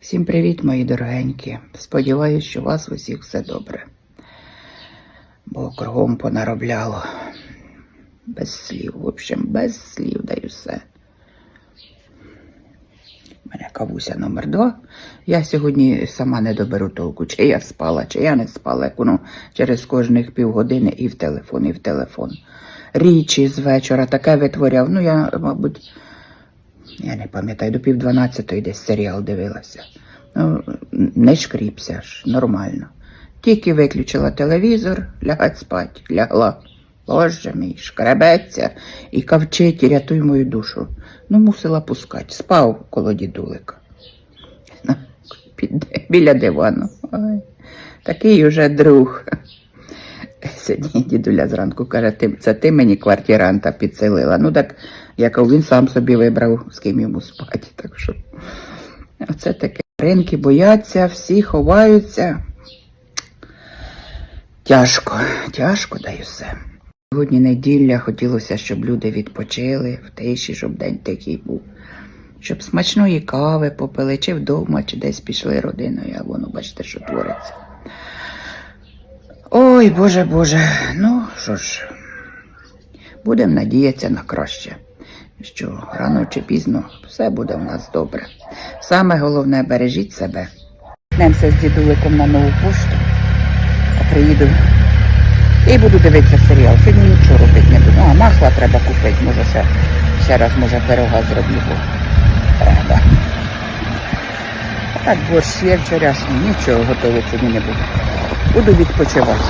Всім привіт, мої дорогенькі. Сподіваюсь, що у вас усіх все добре. Бо кругом понаробляло. Без слів, в общем, без слів даю все. У мене кавуся номер два. Я сьогодні сама не доберу толку, чи я спала, чи я не спала, як воно через кожних півгодини і в телефон, і в телефон. Річі з вечора таке витворяв. Ну, я, мабуть, я не пам'ятаю, до пів дванадцятої десь серіал дивилася. Ну, не шкріпся ж, нормально. Тільки виключила телевізор, лягать спать, лягла. Боже мій, шкребеться і кавчить, і рятуй мою душу. Ну, мусила пускати. Спав коло дідулика. Біля дивану. Ой, такий уже друг. Сьогодні дідуля зранку каже, це ти мені квартиранта підселила. Ну так, як він сам собі вибрав, з ким йому спати. Так що оце таке. Ринки бояться, всі ховаються. Тяжко, тяжко даю все. Сьогодні неділя, хотілося, щоб люди відпочили в тиші, щоб день такий був. Щоб смачної кави попили, чи вдома, чи десь пішли родиною, а воно бачите, що твориться. Ой, Боже Боже, ну що ж, будемо надіятися на краще, що рано чи пізно все буде в нас добре. Саме головне, бережіть себе. Немся з дідуликом на нову пошту, а приїду і буду дивитися серіал. Сьогодні нічого робити не буду. А, масла треба купити, може ще, ще раз, може, пирога зроблю. Треба. Так борщ є вчорашній, нічого готовити сьогодні не буду. Буду відпочивати.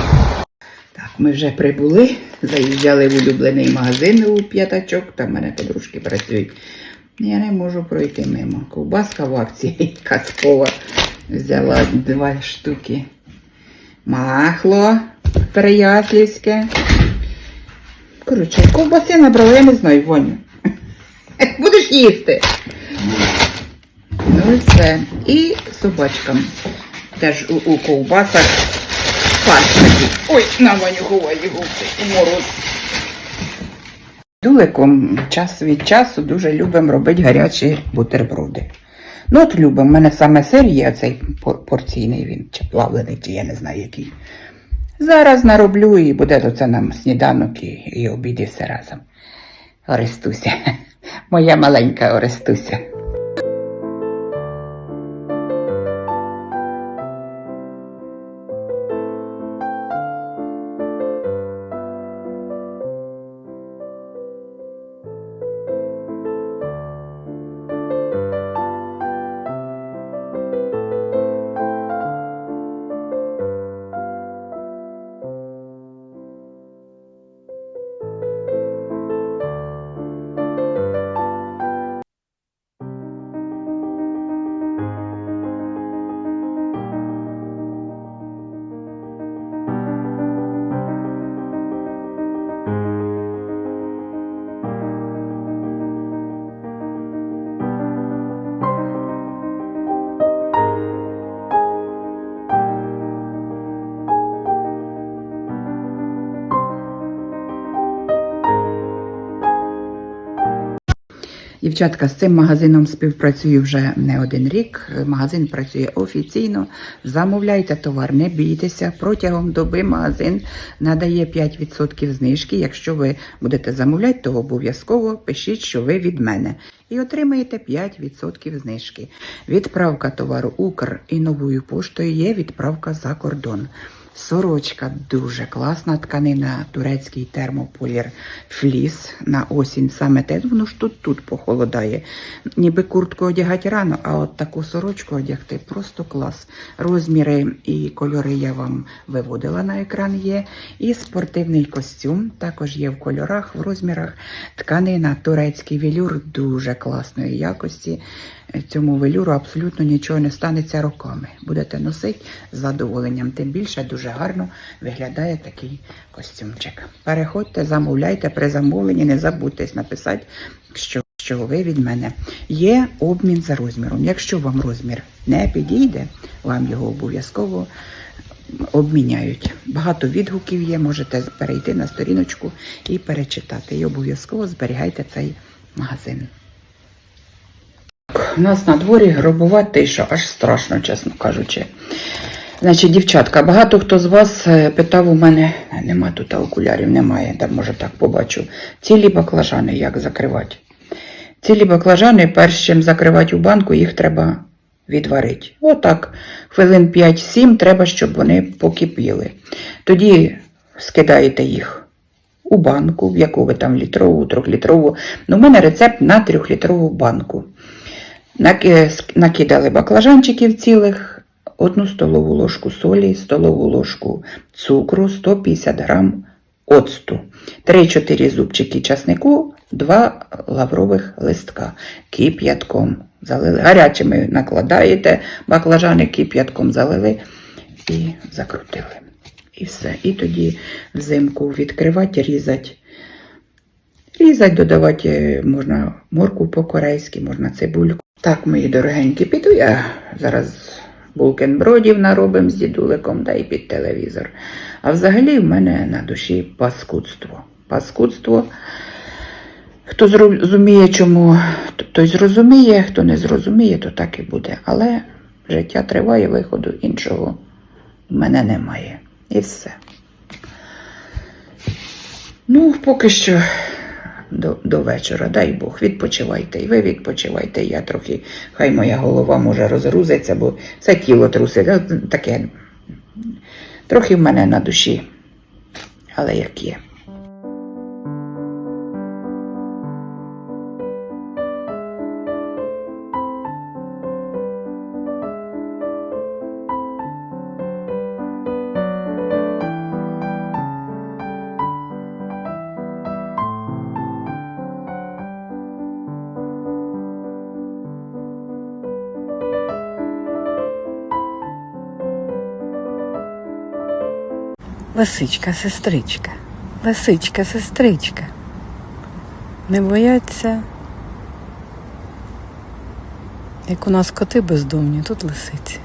Так, ми вже прибули, заїжджали в улюблений магазин у п'ятачок, там мене подружки працюють. Я не можу пройти мимо. Ковбаска в акції казкова. Взяла два штуки. Махло переяслівське. Коротше, ковбаси набрала, я не знаю, воню. Будеш їсти. Ну і. Собачкам. Теж у, у ковбасах фарш. Ой, на Ваню ховай мороз. Дуликом час від часу дуже любимо робити гарячі бутерброди. Ну, от любимо. У мене саме сир є цей порційний він, чи плавлений, чи я не знаю який. Зараз нароблю і буде то це нам сніданок і, і обід і все разом. Орестуся. Моя маленька Орестуся. Дівчатка, з цим магазином співпрацюю вже не один рік. Магазин працює офіційно. Замовляйте товар, не бійтеся. Протягом доби магазин надає 5% знижки. Якщо ви будете замовляти, то обов'язково пишіть, що ви від мене. І отримаєте 5% знижки. Відправка товару Укр і новою поштою є відправка за кордон. Сорочка дуже класна тканина, турецький термополір фліс на осінь. Саме те, воно ж тут тут похолодає. Ніби куртку одягати рано, а от таку сорочку одягти просто клас. Розміри і кольори я вам виводила на екран. Є. І спортивний костюм також є в кольорах, в розмірах. Тканина, турецький велюр дуже класної якості. Цьому велюру абсолютно нічого не станеться руками. Будете носити з задоволенням. Тим більше дуже гарно виглядає такий костюмчик. Переходьте, замовляйте при замовленні, не забудьтесь написати, що, що ви від мене. Є обмін за розміром. Якщо вам розмір не підійде, вам його обов'язково обміняють. Багато відгуків є, можете перейти на сторіночку і перечитати. І обов'язково зберігайте цей магазин. У нас на дворі гробова тиша, аж страшно, чесно кажучи. Значить, дівчатка, багато хто з вас е, питав у мене, е, нема тут окулярів, немає, де може так побачу. Цілі баклажани як закривати. Цілі баклажани, перш чим закривати у банку, їх треба відварити. Отак, хвилин 5-7 треба, щоб вони покипіли. Тоді скидаєте їх у банку, в яку ви там літрову, трьохлітрову. Ну, у мене рецепт на трьохлітрову банку. Ск- Накидали баклажанчиків цілих, одну столову ложку солі, столову ложку цукру, 150 грам оцту, 3-4 зубчики часнику, 2 лаврових листка кип'ятком залили. Гарячими накладаєте, баклажани кип'ятком залили і закрутили. І все. І тоді взимку відкривати, різати. Різати, додавати е, можна морку по-корейськи, можна цибульку. Так, мої дорогенькі, піду я зараз булкенбродів наробимо з дідуликом, да і під телевізор. А взагалі в мене на душі паскудство. Паскудство. Хто зрозуміє, чому, той зрозуміє, хто не зрозуміє, то так і буде. Але життя триває, виходу іншого в мене немає. І все. Ну, поки що до, до вечора, дай Бог, відпочивайте. І ви відпочивайте. Я трохи, хай моя голова може розгрузиться, бо все тіло трусить. Таке трохи в мене на душі, але як є. Лисичка, сестричка, лисичка, сестричка. Не бояться, як у нас коти бездомні, тут лисиці.